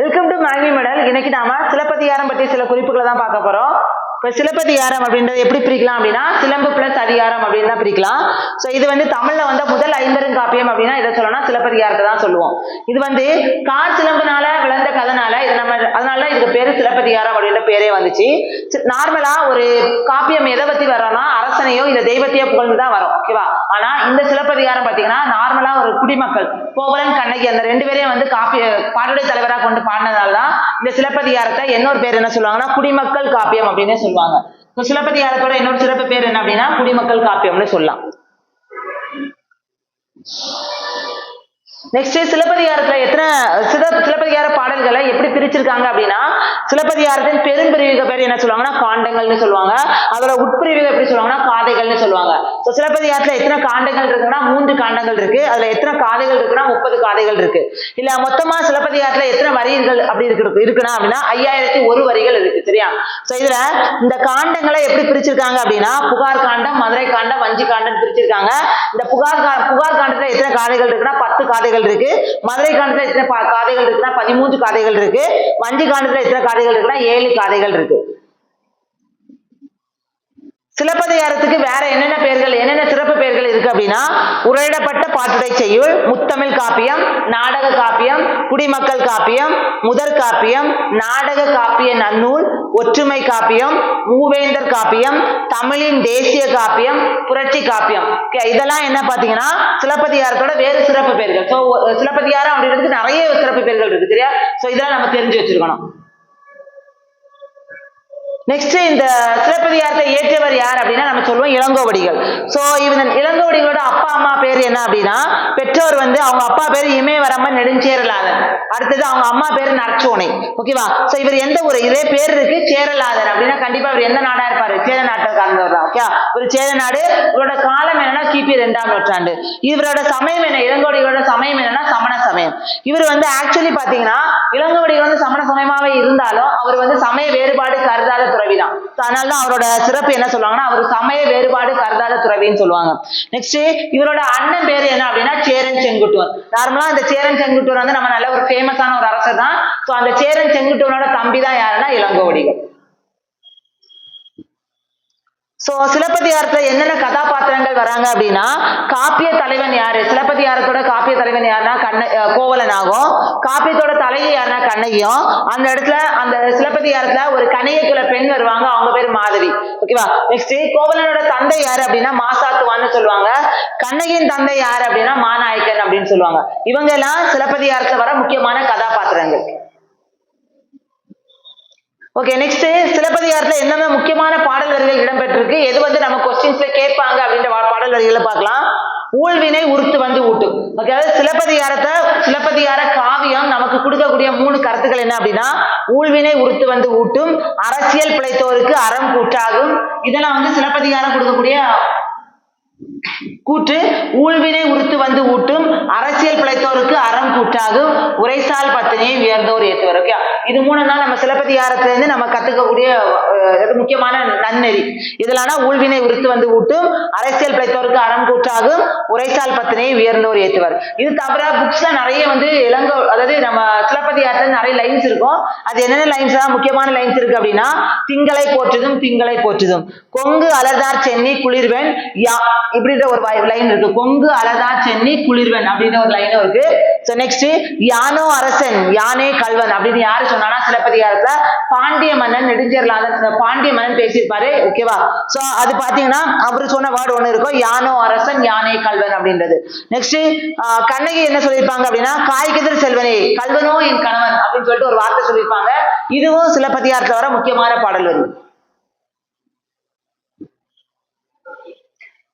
Welcome to மேங்கி medal இன்னைக்கு நாம சிலப்பதிகாரம் பற்றி சில குறிப்புகளை தான் பார்க்க போறோம். இப்போ சிலப்பதிகாரம் அப்படின்றது எப்படி பிரிக்கலாம் அப்படின்னா சிலம்பு பிளஸ் அதிகாரம் அப்படின்னு தான் பிரிக்கலாம். ஸோ இது வந்து தமிழ்ல வந்த முதல் அப்படின்னா இதை சொல்லணும்னா சிலப்பதிகாரத்தை தான் சொல்லுவோம். இது வந்து கார் சிலம்புனால விளந்த கதனால இது நம்ம அதனால இதுக்கு பேரு சிலப்பதிகாரம் அப்படின்ற பேரே வந்துச்சு. நார்மலா ஒரு காப்பியம் எதை பத்தி வரோம்னா அரசனையோ இல்ல தெய்வத்தையோ புகழ்ந்து தான் வரும் ஓகேவா ஆனா இந்த சிலப்பதிகாரம் பாத்தீங்கன்னா நார்மலா ஒரு குடிமக்கள் கோவலன் கண்ணகி அந்த ரெண்டு பேரையும் வந்து காப்பிய பாடுடை தலைவரா கொண்டு பாடினதால தான் இந்த சிலப்பதிகாரத்தை இன்னொரு பேர் என்ன சொல்லுவாங்கன்னா குடிமக்கள் காப்பியம் அப்படின்னு சொல்லுவாங்க. சிலப்பதிகாரத்தோட இன்னொரு சிறப்பு பேர் என்ன அப்படின்னா குடிமக்கள் காப்பியம்னு சொல்லலாம். நெக்ஸ்ட் சிலப்பதிகாரத்துல எத்தனை சில சிலப்பதிகார பாடல்களை எப்படி பிரிச்சிருக்காங்க அப்படின்னா சிலப்பதிகாரத்தின் பெரும்பிரிவுக பேர் என்ன சொல்லுவாங்கன்னா காண்டங்கள்னு சொல்லுவாங்க. அதோட உட்பிரிவுகள் எப்படி சொல்லுவாங்கன்னா காதைகள்னு சொல்லுவாங்க. ஸோ சிலப்பதிகாரத்துல எத்தனை காண்டங்கள் இருக்குன்னா மூன்று காண்டங்கள் இருக்கு. அதுல எத்தனை காதைகள் இருக்குன்னா முப்பது காதைகள் இருக்கு. இல்ல மொத்தமா சிலப்பதிகாரத்துல எத்தனை வரிகள் அப்படி இருக்கு இருக்குன்னா அப்படின்னா ஐயாயிரத்தி ஒரு வரிகள் இருக்கு சரியா? ஸோ இதுல இந்த காண்டங்களை எப்படி பிரிச்சிருக்காங்க அப்படின்னா புகார் காண்டம் மதுரை காண்டம் வஞ்சி காண்டம் பிரிச்சிருக்காங்க. இந்த புகார் புகார் காண்டத்துல எத்தனை காதைகள் இருக்குன்னா பத்து காதைகள் இருக்கு. மதுரை காண்டத்துல எத்தனை காதைகள் இருக்குன்னா பதிமூன்று காதைகள் இருக்கு. வஞ்சி காண்டத்துல எத்தனை காதைகள் இருக்குன்னா ஏழு காதைகள் இருக்கு. சிலப்பதிகாரத்துக்கு வேற என்னென்ன பெயர்கள் என்னென்ன சிறப்பு பெயர்கள் இருக்கு அப்படின்னா உரையிடப்பட்ட பாட்டுடை செய்யுள் முத்தமிழ் காப்பியம் நாடக காப்பியம் குடிமக்கள் காப்பியம் முதற் காப்பியம் நாடக காப்பிய நன்னூல் ஒற்றுமை காப்பியம் மூவேந்தர் காப்பியம் தமிழின் தேசிய காப்பியம் புரட்சி காப்பியம். இதெல்லாம் என்ன பாத்தீங்கன்னா சிலப்பதிகாரத்தோட வேறு சிறப்பு பெயர்கள். ஸோ சிலப்பதிகாரம் அப்படின்றதுக்கு நிறைய சிறப்பு பெயர்கள் இருக்கு சரியா? ஸோ இதெல்லாம் நம்ம தெரிஞ்சு வச்சிருக்கணும். நெக்ஸ்ட் இந்த சிலப்பதிகாரத்தை இயற்றியவர் யார் அப்படின்னா நம்ம சொல்லுவோம் இளங்கோவடிகள். ஸோ இவன் இளங்கோவடிகளோட அப்பா அம்மா பேர் என்ன அப்படின்னா பெற்றோர் வந்து அவங்க அப்பா பேர் இமயவரம்பன் நெடுஞ்சேரலாதன். அடுத்தது அவங்க அம்மா பேர் நரச்சோனை ஓகேவா ஸோ இவர் எந்த ஊர் இதே பேர் இருக்கு? சேரலாதன் அப்படின்னா கண்டிப்பா இவர் எந்த நாடா இருப்பாரு? சேர நாட்டை சார்ந்தவர் தான். ஓகே ஒரு சேர நாடு இவரோட காலம் என்னன்னா கிபி ரெண்டாம் நூற்றாண்டு. இவரோட சமயம் என்ன? இளங்கோடிகளோட சமயம் என்னன்னா சமண சமயம். இவர் வந்து ஆக்சுவலி பாத்தீங்கன்னா இளங்கவடிகள் வந்து சமண சமயமாவே இருந்தாலும் அவர் வந்து சமய வேறுபாடு கருதாத துறவிதான். So, அதனாலதான் அவரோட சிறப்பு என்ன சொல்லுவாங்கன்னா அவர் சமய வேறுபாடு கருதாத துறவின்னு சொல்லுவாங்க. நெக்ஸ்ட் இவரோட அண்ணன் பேர் என்ன அப்படின்னா சேரன் செங்குட்டுவன். நார்மலா இந்த சேரன் செங்குட்டுவன் வந்து நம்ம நல்ல ஒரு ஃபேமஸான ஒரு அரசர் தான் சோ அந்த சேரன் செங்குட்டுவனோட தம்பி தான் யாருன்னா இளங்கோவடிகள். சோ சிலப்பதிகாரத்துல என்னென்ன கதாபாத்திரங்கள் வராங்க அப்படின்னா காப்பிய தலைவன் யாரு? சிலப்பதிகாரத்தோட காப்பிய தலைவன் யாருன்னா கண்ண கோவலன் ஆகும். காப்பியத்தோட தலைவி யாருன்னா கண்ணகியும். அந்த இடத்துல அந்த சிலப்பதிகாரத்துல ஒரு கணையக்குள்ள பெண் வருவாங்க அவங்க பேர் மாதவி. ஓகேவா நெக்ஸ்ட் கோவலனோட தந்தை யாரு அப்படின்னா மாசாத்துவான்னு சொல்லுவாங்க. கண்ணகியின் தந்தை யாரு அப்படின்னா மாநாயக்கன் அப்படின்னு சொல்லுவாங்க. இவங்க எல்லாம் சிலப்பதிகாரத்துல வர முக்கியமான கதாபாத்திரங்கள். ஓகே நெக்ஸ்ட் சிலப்பதிகாரத்துல என்னென்ன முக்கியமான பாடல் வரிகள் இடம்பெற்றிருக்கு? எது வந்து நம்ம கொஸ்டின்ஸ்ல கேட்பாங்க அப்படின்ற பாடல் வரிகளை பார்க்கலாம். ஊழ்வினை உருத்து வந்து ஊட்டும் ஓகே அதாவது சிலப்பதிகாரத்தை சிலப்பதிகார காவியம் நமக்கு கொடுக்கக்கூடிய மூணு கருத்துக்கள் என்ன அப்படின்னா ஊழ்வினை உருத்து வந்து ஊட்டும் அரசியல் பிழைத்தோருக்கு அறம் கூட்டாகும் இதெல்லாம் வந்து சிலப்பதிகாரம் கொடுக்கக்கூடிய கூற்று ஊழ்வினை உருத்து வந்து ஊட்டும் அரசியல் பிழைத்தோருக்கு அறம் கூட்டாகும் உரைசால் பத்தினியை உயர்ந்தோர் ஏற்றுவர் ஓகே? இது மூணு நாள் நம்ம சிலப்பதிகாரத்திலேருந்து நம்ம கத்துக்கக்கூடிய முக்கியமான நன்னெறி. இதெல்லாம் ஊழ்வினை உருத்து வந்து ஊட்டும் அரசியல் பிழைத்தோருக்கு அறம் கூட்டாகும் உரைசால் பத்தினியை உயர்ந்தோர் ஏற்றுவர் இது தவிர புக்ஸ்ல நிறைய வந்து இளங்கோ அதாவது நம்ம சிலப்பதிகாரத்துல நிறைய லைன்ஸ் இருக்கும். அது என்னென்ன லைன்ஸ் முக்கியமான லைன்ஸ் இருக்கு அப்படின்னா திங்களை போற்றுதும் திங்களை போற்றுதும். கொங்கு அலர்தார் சென்னி குளிர்வெண் யா இப்படின்ற ஒரு லைன் இருக்கு. கொங்கு அலர்தார் சென்னி குளிர்வன் அப்படின்ற ஒரு லைனும் இருக்கு. சோ நெக்ஸ்ட் யானோ அரசன் யானே கல்வன் அப்படின்னு யாரு சொன்னானா சிலப்பதிகாரத்துல பாண்டிய மன்னன் நெடுஞ்சர்லாதன் பாண்டிய மன்னன் பேசியிருப்பாரு. ஓகேவா சோ அது பாத்தீங்கன்னா அவரு சொன்ன வேர்டு ஒண்ணு இருக்கும். யானோ அரசன் யானே கல்வன் அப்படின்றது. நெக்ஸ்ட் கண்ணகி என்ன சொல்லியிருப்பாங்க அப்படின்னா காய்கதிர் செல்வனே கல்வனோ என் கணவன் அப்படின்னு சொல்லிட்டு ஒரு வார்த்தை சொல்லியிருப்பாங்க. இதுவும் சிலப்பதிகாரத்துல வர முக்கியமான பாடல் வரும்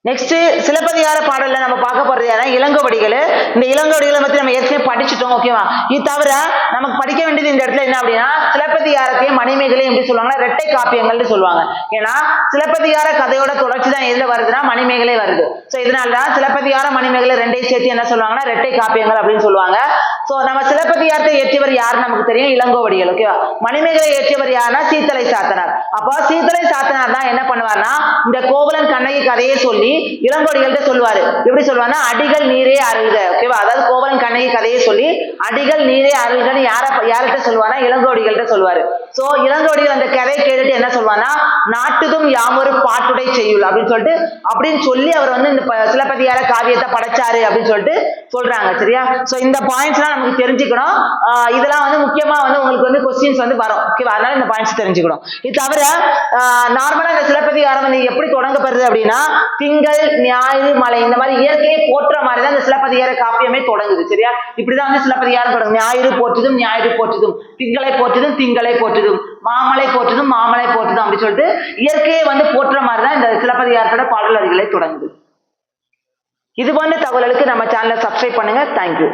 நெக்ஸ்ட் சிலப்பதிகார பாடல்ல நம்ம பார்க்க போறது யாரா? இளங்கோவடிகள் இந்த இளங்கோவடிகளை பத்தி நம்ம ஏற்கனவே படிச்சுட்டோம் ஓகேவா இது தவிர நமக்கு படிக்க வேண்டியது இந்த இடத்துல என்ன அப்படின்னா சிலப்பதிகாரத்தையும் மணிமேகலையும் எப்படி சொல்லுவாங்கன்னா ரெட்டை காப்பியங்கள்னு சொல்லுவாங்க. ஏன்னா சிலப்பதிகார கதையோட தொடர்ச்சி தான் எதுல வருதுன்னா மணிமேகலை வருது. ஸோ இதனால தான் சிலப்பதிகார மணிமேகலை ரெண்டையும் சேர்த்து என்ன சொல்லுவாங்கன்னா ரெட்டை காப்பியங்கள் அப்படின்னு சொல்லுவாங்க. சோ நம்ம சிலப்பதிகாரத்தை இயற்றியவர் யார் நமக்கு தெரியும்? இளங்கோவடிகள் ஓகேவா மணிமேகலை இயற்றியவர் யாருன்னா? சீத்தலை சாத்தனார். அப்போ சீத்தலை சாத்தனார் தான் என்ன பண்ணுவார்னா இந்த கோவலன் கண்ணகி கதையை சொல்லி இளங்கோடிகள்கிட்ட சொல்லுவாரு. எப்படி சொல்லுவார்னா அடிகள் நீரே அருள்க ஓகேவா அதாவது கோவலன் கண்ணகி கதையை சொல்லி அடிகள் நீரே அருள்கன்னு யார யார்கிட்ட சொல்லுவாருன்னா இளங்கோடிகள்கிட்ட சொல்லுவாரு. சோ இளங்கோடிகள் அந்த கதையை கேட்டுட்டு என்ன சொல்லுவான்னா நாட்டுதும் யாமொரு பாட்டுடை செய்யுள் அப்படின்னு சொல்லிட்டு அப்படின்னு சொல்லி அவர் வந்து இந்த சிலப்பதிகார காவியத்தை படைச்சாரு அப்படின்னு சொல்லிட்டு சொல்றாங்க சரியா? சோ இந்த பாயிண்ட்ஸ்லாம் நமக்கு தெரிஞ்சுக்கணும். இதெல்லாம் வந்து முக்கியமா வந்து உங்களுக்கு வந்து கொஸ்டின்ஸ் வந்து வரும். ஓகேவா அதனால இந்த பாயிண்ட்ஸ் தெரிஞ்சுக்கணும். இது தவிர நார்மலா இந்த சிலப்பதிகாரம் வந்து எப்படி தொடங்கப்படுது அப்படின்னா திங்கள் ஞாயிறு மலை இந்த மாதிரி இயற்கையை போற்ற மாதிரி தான் இந்த சிலப்பதிகார காப்பியமே தொடங்குது. சரியா? இப்படிதான் வந்து சிலப்பதிகாரம் தொடங்கும் ஞாயிறு போற்றுதும் ஞாயிறு போற்றுதும். திங்களை போற்றுதும் திங்களை போற்றுதும். மாமலை போற்றுதும் மாமலை போற்றுதும் அப்படின்னு சொல்லிட்டு இயற்கையை வந்து போற்ற மாதிரி தான் இந்த சிலப்பதிகாரத்தோட பாடல் வரிகளை தொடங்குது. இது போன்ற தகவல்களுக்கு நம்ம சேனலை சப்ஸ்கிரைப் பண்ணுங்க. தேங்க்யூ